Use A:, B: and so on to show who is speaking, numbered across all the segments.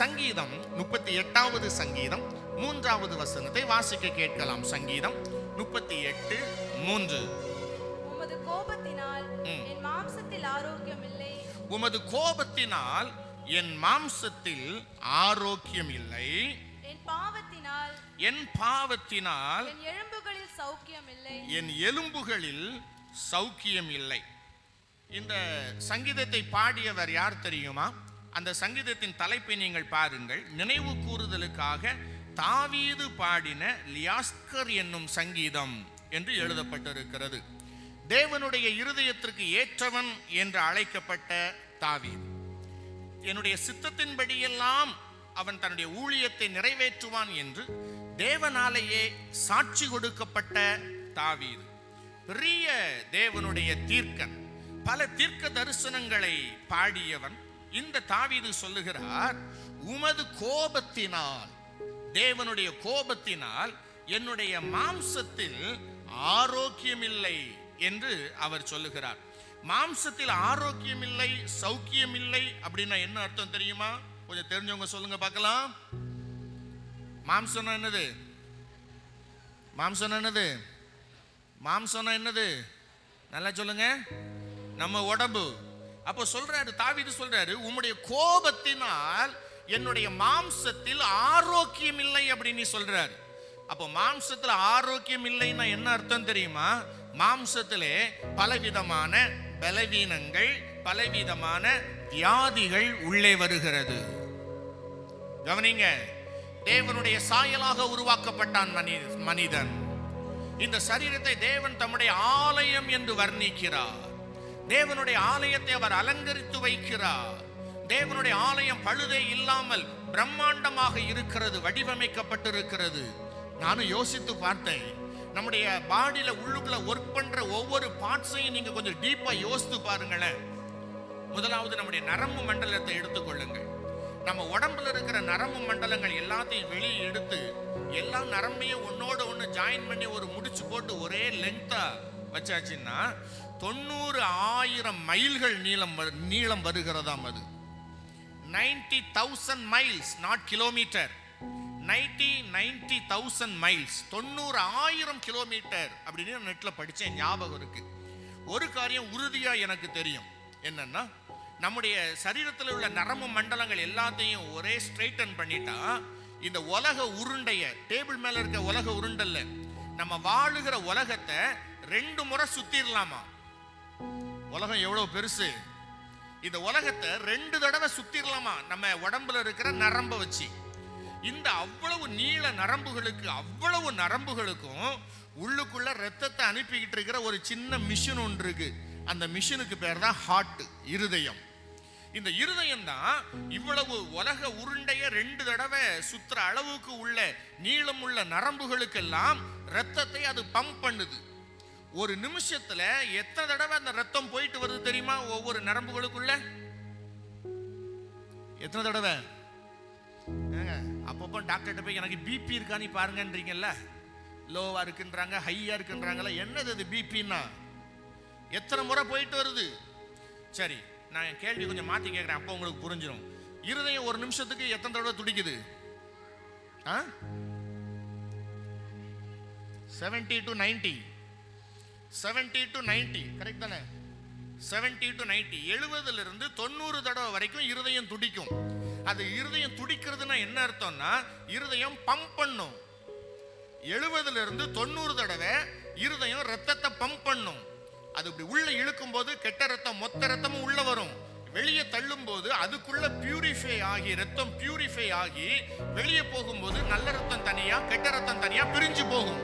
A: சங்கீதம் முப்பத்தி எட்டாவது சங்கீதம் மூன்றாவது வசனத்தை வாசிக்க கேட்கலாம் சங்கீதம் முப்பத்தி எட்டு மூன்று
B: உமது கோபத்தினால் என் மாம்சத்தில் ஆரோக்கியம் இல்லை
A: உமது கோபத்தினால் என் மாம்சத்தில் ஆரோக்கியம் இல்லை
B: என் பாவத்தினால் என் பாவத்தினால் என் எலும்புகளில் சௌக்கியம் இல்லை என் எலும்புகளில்
A: சௌக்கியம் இல்லை இந்த சங்கீதத்தை பாடியவர் யார் தெரியுமா அந்த சங்கீதத்தின் தலைப்பை நீங்கள் பாருங்கள் நினைவு கூறுதலுக்காக தாவீது பாடின லியாஸ்கர் என்னும் சங்கீதம் என்று எழுதப்பட்டிருக்கிறது தேவனுடைய இருதயத்திற்கு ஏற்றவன் என்று அழைக்கப்பட்ட தாவீது என்னுடைய சித்தத்தின்படியெல்லாம் அவன் தன்னுடைய ஊழியத்தை நிறைவேற்றுவான் என்று தேவனாலேயே சாட்சி கொடுக்கப்பட்ட தாவீது பெரிய தேவனுடைய தீர்க்கன் பல தீர்க்க தரிசனங்களை பாடியவன் இந்த தாவீது சொல்லுகிறார் உமது கோபத்தினால் தேவனுடைய கோபத்தினால் என்னுடைய மாம்சத்தில் ஆரோக்கியமில்லை என்று அவர் சொல்லுகிறார் மாம்சத்தில் ஆரோக்கியமில்லை சௌக்கியமில்லை அப்படின்னா என்ன அர்த்தம் தெரியுமா கொஞ்சம் தெரிஞ்சவங்க சொல்லுங்க பார்க்கலாம் மாம்சம்னா என்னது மாம்சம் என்னது மாம்சம்னா என்னது நல்லா சொல்லுங்க நம்ம உடம்பு அப்போ சொல்றாரு தாவிது சொல்றாரு உம்முடைய கோபத்தினால் என்னுடைய மாம்சத்தில் ஆரோக்கியம் இல்லை அப்படின்னு சொல்றாரு அப்போ மாம்சத்தில் ஆரோக்கியம் இல்லைன்னா என்ன அர்த்தம் தெரியுமா மாம்சத்திலே பலவிதமான பலவீனங்கள் பலவிதமான வியாதிகள் உள்ளே வருகிறது கவனிங்க தேவனுடைய சாயலாக உருவாக்கப்பட்டான் மனி மனிதன் இந்த சரீரத்தை தேவன் தம்முடைய ஆலயம் என்று வர்ணிக்கிறார் தேவனுடைய ஆலயத்தை அவர் அலங்கரித்து வைக்கிறார் தேவனுடைய ஆலயம் பழுதே இல்லாமல் பிரம்மாண்டமாக இருக்கிறது வடிவமைக்கப்பட்டிருக்கிறது நானும் யோசித்து பார்த்தேன் நம்முடைய பாடியில் உள்ளுக்குள்ள ஒர்க் பண்ற ஒவ்வொரு பார்ட்ஸையும் நீங்க கொஞ்சம் டீப்பா யோசித்து பாருங்களேன் முதலாவது நம்முடைய நரம்பு மண்டலத்தை எடுத்துக்கொள்ளுங்கள் நம்ம உடம்புல இருக்கிற நரம்பு மண்டலங்கள் எல்லாத்தையும் வெளியே எடுத்து எல்லா நரம்பையும் ஒன்னோட ஒன்று ஜாயின் பண்ணி ஒரு முடிச்சு போட்டு ஒரே லென்த்தாக வச்சாச்சுன்னா தொண்ணூறு ஆயிரம் மைல்கள் நீளம் நீளம் வருகிறதாம் அது ninety thousand miles not kilometre ninety ninety thousand miles தொண்ணூறு ஆயிரம் கிலோமீட்டர் அப்படின்னு நெட்டில் படித்தேன் ஞாபகம் இருக்குது ஒரு காரியம் உறுதியாக எனக்கு தெரியும் என்னென்னா நம்முடைய சரீரத்தில் உள்ள நரம்பு மண்டலங்கள் எல்லாத்தையும் ஒரே ஸ்ட்ரைட்டன் பண்ணிட்டா இந்த உலக உருண்டைய டேபிள் மேலே இருக்க உலக உருண்டல்ல நம்ம வாழுகிற உலகத்தை ரெண்டு முறை சுற்றிடலாமா உலகம் எவ்வளோ பெருசு இந்த உலகத்தை ரெண்டு தடவை சுத்திடலாமா நம்ம உடம்புல இருக்கிற நரம்பை வச்சு இந்த அவ்வளவு நீள நரம்புகளுக்கு அவ்வளவு நரம்புகளுக்கும் உள்ளுக்குள்ள ரத்தத்தை அனுப்பிக்கிட்டு இருக்கிற ஒரு சின்ன மிஷின் ஒன்று இருக்கு அந்த மிஷினுக்கு பேர் தான் ஹார்ட் இருதயம் இந்த இருதயம் தான் இவ்வளவு உலக உருண்டைய ரெண்டு தடவை சுத்துற அளவுக்கு உள்ள நீளமுள்ள நரம்புகளுக்கெல்லாம் ரத்தத்தை அது பம்ப் பண்ணுது ஒரு நிமிஷத்துல எத்தனை தடவை அந்த ரத்தம் போயிட்டு வருது தெரியுமா ஒவ்வொரு நரம்புகளுக்குள்ள எத்தனை தடவை அப்பப்போ டாக்டர்கிட்ட போய் எனக்கு பிபி இருக்கானு பாருங்கன்றீங்கல்ல லோவா இருக்குன்றாங்க ஹையா இருக்குன்றாங்கல்ல என்னது அது பிபின்னா எத்தனை முறை போயிட்டு வருது சரி நான் கேள்வி கொஞ்சம் மாற்றி கேட்குறேன் அப்போ உங்களுக்கு புரிஞ்சிடும் இருதயம் ஒரு நிமிஷத்துக்கு எத்தனை தடவை துடிக்குது ஆ seventy to ninety seventy to ninety correct தானே செவன்டி டு நைன்டி இருந்து தொண்ணூறு தடவை வரைக்கும் இருதயம் துடிக்கும் அது இருதயம் துடிக்கிறதுனா என்ன அர்த்தம்னா இருதயம் பம்ப் பண்ணும் இருந்து தொண்ணூறு தடவை இருதயம் ரத்தத்தை பம்ப் பண்ணும் அது இப்படி உள்ளே இழுக்கும் போது கெட்ட ரத்தம் மொத்த ரத்தமும் உள்ளே வரும் வெளியே தள்ளும் போது அதுக்குள்ள பியூரிஃபை ஆகி ரத்தம் பியூரிஃபை ஆகி வெளியே போகும்போது நல்ல ரத்தம் தனியாக கெட்ட ரத்தம் தனியாக பிரிஞ்சு போகும்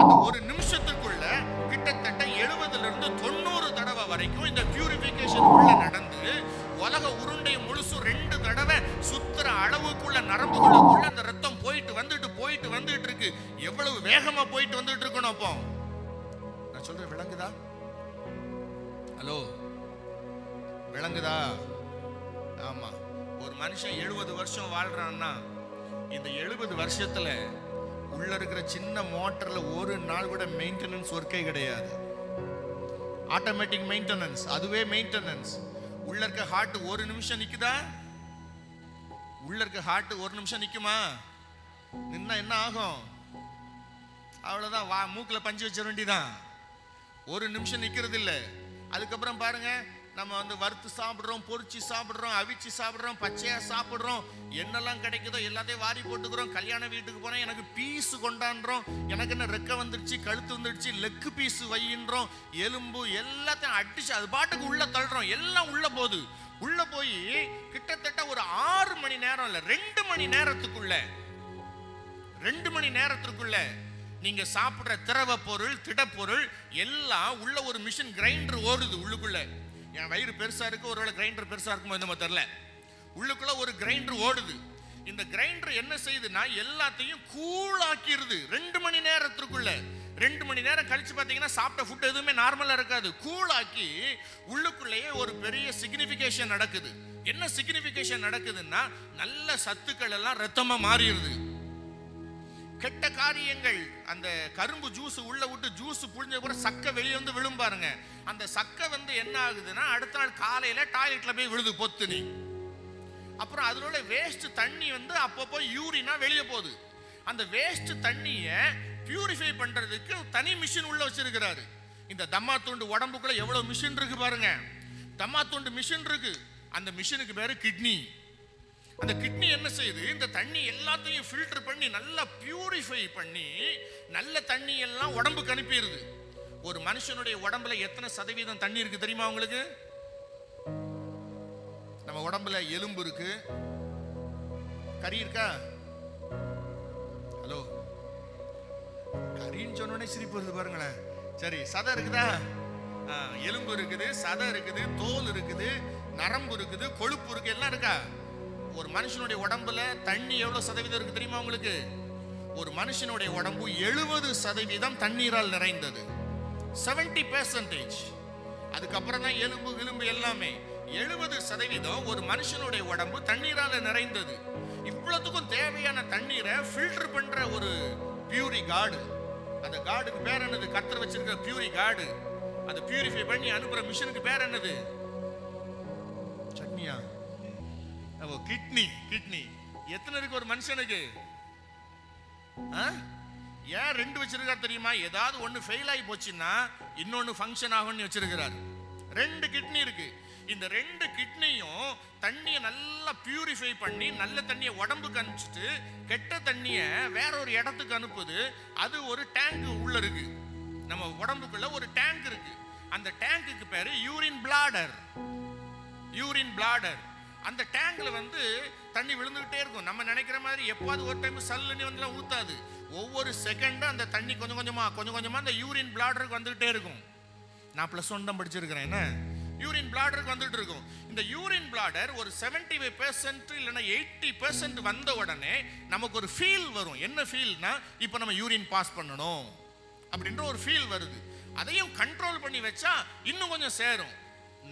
A: அந்த ஒரு நிமிஷத்துக்குள்ள கிட்டத்தட்ட எழுபதுல இருந்து தொண்ணூறு தடவை வரைக்கும் இந்த பியூரிஃபிகேஷன் உள்ள நடந்து உலக உருண்டை முழுசும் ரெண்டு தடவை சுத்துற அளவுக்குள்ள நரம்புகளுக்குள்ள அந்த ரத்தம் போயிட்டு வந்துட்டு போயிட்டு வந்துட்டு இருக்கு எவ்வளவு வேகமா போயிட்டு வந்துட்டு இருக்கணும் அப்போ நான் சொல்றேன் விளங்குதா ஹலோ விளங்குதா ஆமா ஒரு மனுஷன் எழுபது வருஷம் வாழ்றான்னா இந்த எழுபது வருஷத்துல உள்ளே இருக்கிற சின்ன மோட்டரில் ஒரு நாள் கூட மெயின்டெனன்ஸ் ஒர்க்கே கிடையாது ஆட்டோமேட்டிக் மெயின்டெனன்ஸ் அதுவே மெயின்டெனன்ஸ் உள்ள இருக்க ஹார்ட் ஒரு நிமிஷம் நிற்குதா உள்ள இருக்க ஹார்ட் ஒரு நிமிஷம் நிற்குமா நின்னா என்ன ஆகும் அவ்வளோதான் வா மூக்கில் பஞ்சு வச்சிட வேண்டிதான் ஒரு நிமிஷம் நிற்கிறது இல்லை அதுக்கப்புறம் பாருங்கள் நம்ம வந்து வறுத்து சாப்பிட்றோம் பொறிச்சு சாப்பிட்றோம் அவிச்சு சாப்பிட்றோம் பச்சையாக சாப்பிட்றோம் என்னெல்லாம் கிடைக்குதோ எல்லாத்தையும் வாரி போட்டுக்கிறோம் கல்யாண வீட்டுக்கு போனால் எனக்கு பீஸு கொண்டாடுறோம் எனக்கு என்ன ரெக்க வந்துடுச்சு கழுத்து வந்துடுச்சு லெக்கு பீஸு வையின்றோம் எலும்பு எல்லாத்தையும் அடிச்சு அது பாட்டுக்கு உள்ளே தள்ளுறோம் எல்லாம் உள்ளே போகுது உள்ளே போய் கிட்டத்தட்ட ஒரு ஆறு மணி நேரம் இல்லை ரெண்டு மணி நேரத்துக்குள்ள ரெண்டு மணி நேரத்துக்குள்ள நீங்க சாப்பிட்ற திரவ பொருள் திடப்பொருள் எல்லாம் உள்ள ஒரு மிஷின் கிரைண்டர் ஓடுது உள்ளுக்குள்ள என் வயிறு பெருசாக இருக்கு ஒருவேளை கிரைண்டர் பெருசாக இருக்குமோ என்னமோ தெரில உள்ளுக்குள்ளே ஒரு கிரைண்டர் ஓடுது இந்த கிரைண்டர் என்ன செய்யுதுன்னா எல்லாத்தையும் கூழாக்கிடுது ரெண்டு மணி நேரத்துக்குள்ள ரெண்டு மணி நேரம் கழிச்சு பார்த்தீங்கன்னா சாப்பிட்ட ஃபுட் எதுவுமே நார்மலாக இருக்காது கூழாக்கி உள்ளுக்குள்ளேயே ஒரு பெரிய சிக்னிஃபிகேஷன் நடக்குது என்ன சிக்னிஃபிகேஷன் நடக்குதுன்னா நல்ல சத்துக்கள் எல்லாம் ரத்தமாக மாறிடுது கெட்ட காரியங்கள் அந்த கரும்பு ஜூஸ் உள்ள விட்டு ஜூஸ் புழிஞ்ச கூட சக்கை வெளியே வந்து விழும் பாருங்க அந்த சக்கை வந்து என்ன ஆகுதுன்னா அடுத்த நாள் காலையில டாய்லெட்ல போய் விழுது நீ அப்புறம் அதில் உள்ள வேஸ்ட் தண்ணி வந்து அப்பப்போ யூரினா வெளியே போகுது அந்த வேஸ்ட் தண்ணியை பியூரிஃபை பண்றதுக்கு தனி மிஷின் உள்ள வச்சிருக்கிறாரு இந்த தம்மா தூண்டு உடம்புக்குள்ள எவ்வளவு மிஷின் இருக்கு பாருங்க தம்மா தூண்டு மிஷின் இருக்கு அந்த மிஷினுக்கு பேரு கிட்னி அந்த கிட்னி என்ன செய்யுது இந்த தண்ணி எல்லாத்தையும் ஃபில்டர் பண்ணி நல்லா பியூரிஃபை பண்ணி நல்ல தண்ணி எல்லாம் உடம்புக்கு அனுப்பிடுது ஒரு மனுஷனுடைய உடம்புல எத்தனை சதவீதம் தண்ணி இருக்கு தெரியுமா உங்களுக்கு நம்ம உடம்புல எலும்பு இருக்கு கறி இருக்கா ஹலோ கறின்னு சொன்னோடனே சிரிப்பு வருது பாருங்களேன் சரி சதை இருக்குதா எலும்பு இருக்குது சதை இருக்குது தோல் இருக்குது நரம்பு இருக்குது கொழுப்பு இருக்கு எல்லாம் இருக்கா ஒரு மனுஷனுடைய உடம்புல தண்ணி எவ்வளோ சதவீதம் இருக்கு தெரியுமா உங்களுக்கு ஒரு மனுஷனுடைய உடம்பு எழுபது சதவீதம் தண்ணீரால் நிறைந்தது செவன்டி பெர்சன்டேஜ் அதுக்கப்புறம் தான் எலும்பு எலும்பு எல்லாமே எழுபது சதவீதம் ஒரு மனுஷனுடைய உடம்பு தண்ணீரால் நிறைந்தது இவ்வளோத்துக்கும் தேவையான தண்ணீரை ஃபில்டர் பண்ணுற ஒரு பியூரி காடு அந்த காடுக்கு பேர் என்னது கத்தர் வச்சிருக்க பியூரி காடு அதை பியூரிஃபை பண்ணி அனுப்புகிற மிஷினுக்கு பேர் என்னது சட்னியா கிட்னி கிட்னி எத்தனை இருக்கு ஒரு மனுஷனுக்கு ஏன் ரெண்டு வச்சிருக்கா தெரியுமா ஏதாவது ஒன்று ஃபெயில் ஆகி போச்சுன்னா இன்னொன்று ஃபங்க்ஷன் ஆகும்னு வச்சிருக்கிறார் ரெண்டு கிட்னி இருக்கு இந்த ரெண்டு கிட்னியும் தண்ணியை நல்லா பியூரிஃபை பண்ணி நல்ல தண்ணியை உடம்புக்கு அனுப்பிச்சிட்டு கெட்ட தண்ணியை வேற ஒரு இடத்துக்கு அனுப்புது அது ஒரு டேங்க் உள்ள இருக்கு நம்ம உடம்புக்குள்ள ஒரு டேங்க் இருக்கு அந்த டேங்குக்கு பேரு யூரின் பிளாடர் யூரின் பிளாடர் அந்த டேங்கில் வந்து தண்ணி விழுந்துக்கிட்டே இருக்கும் நம்ம நினைக்கிற மாதிரி எப்போது ஒரு டைம் சல்லுன்னு வந்துலாம் ஊற்றாது ஒவ்வொரு செகண்டும் அந்த தண்ணி கொஞ்சம் கொஞ்சமாக கொஞ்சம் கொஞ்சமாக அந்த யூரின் பிளாடருக்கு வந்துகிட்டே இருக்கும் நான் ப்ளஸ் ஒன் தான் படிச்சிருக்கிறேன் என்ன யூரின் பிளாடருக்கு வந்துட்டு இருக்கும் இந்த யூரின் பிளாடர் ஒரு செவன்டி ஃபைவ் பெர்சென்ட் இல்லைன்னா எயிட்டி பெர்சன்ட் வந்த உடனே நமக்கு ஒரு ஃபீல் வரும் என்ன ஃபீல்னா இப்போ நம்ம யூரின் பாஸ் பண்ணணும் அப்படின்ற ஒரு ஃபீல் வருது அதையும் கண்ட்ரோல் பண்ணி வச்சா இன்னும் கொஞ்சம் சேரும்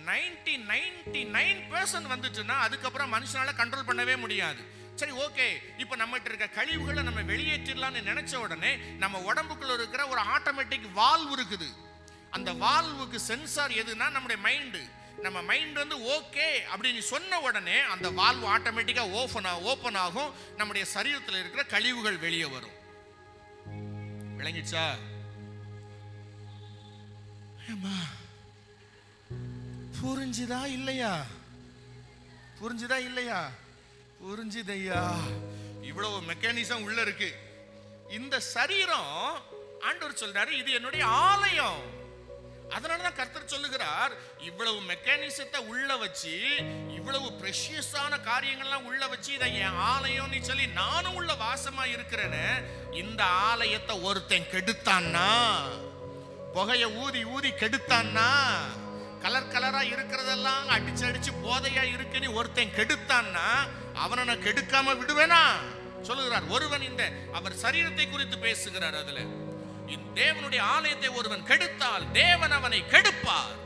A: நைன்டி நைன்டி நைன் பர்சன்ட் வந்துச்சுன்னா அதுக்கப்புறம் மனுஷனால கண்ட்ரோல் பண்ணவே முடியாது சரி ஓகே இப்போ நம்மகிட்ட இருக்க கழிவுகளை நம்ம வெளியேற்றிடலாம்னு நினைச்ச உடனே நம்ம உடம்புக்குள்ள இருக்கிற ஒரு ஆட்டோமேட்டிக் வால்வு இருக்குது அந்த வால்வுக்கு சென்சார் எதுனா நம்முடைய மைண்டு நம்ம மைண்ட் வந்து ஓகே அப்படின்னு சொன்ன உடனே அந்த வால்வ் ஆட்டோமேட்டிக்காக ஓப்பன் ஓப்பன் ஆகும் நம்முடைய சரீரத்தில் இருக்கிற கழிவுகள் வெளியே வரும் விளங்கிச்சா ஏமா புரிஞ்சுதா இல்லையா புரிஞ்சுதா இல்லையா புரிஞ்சுதையா இவ்வளவு மெக்கானிசம் உள்ள இருக்கு இந்த சரீரம் ஆண்டவர் சொல்றாரு இது என்னுடைய ஆலயம் அதனாலதான் கர்த்தர் சொல்லுகிறார் இவ்வளவு மெக்கானிசத்தை உள்ள வச்சு இவ்வளவு ப்ரெஷியஸான காரியங்கள்லாம் உள்ள வச்சு இதை என் ஆலயம்னு சொல்லி நானும் உள்ள வாசமா இருக்கிறேன்னு இந்த ஆலயத்தை ஒருத்தன் கெடுத்தான்னா புகைய ஊதி ஊதி கெடுத்தான்னா கலர் கலரா இருக்கிறதெல்லாம் அடிச்சு அடிச்சு போதையா இருக்குன்னு ஒருத்தன் கெடுத்தான்னா அவனை நான் கெடுக்காம விடுவேனா சொல்லுகிறார் ஒருவன் இந்த அவர் சரீரத்தை குறித்து பேசுகிறார் அதுல தேவனுடைய ஆலயத்தை ஒருவன் கெடுத்தால் தேவன் அவனை கெடுப்பார்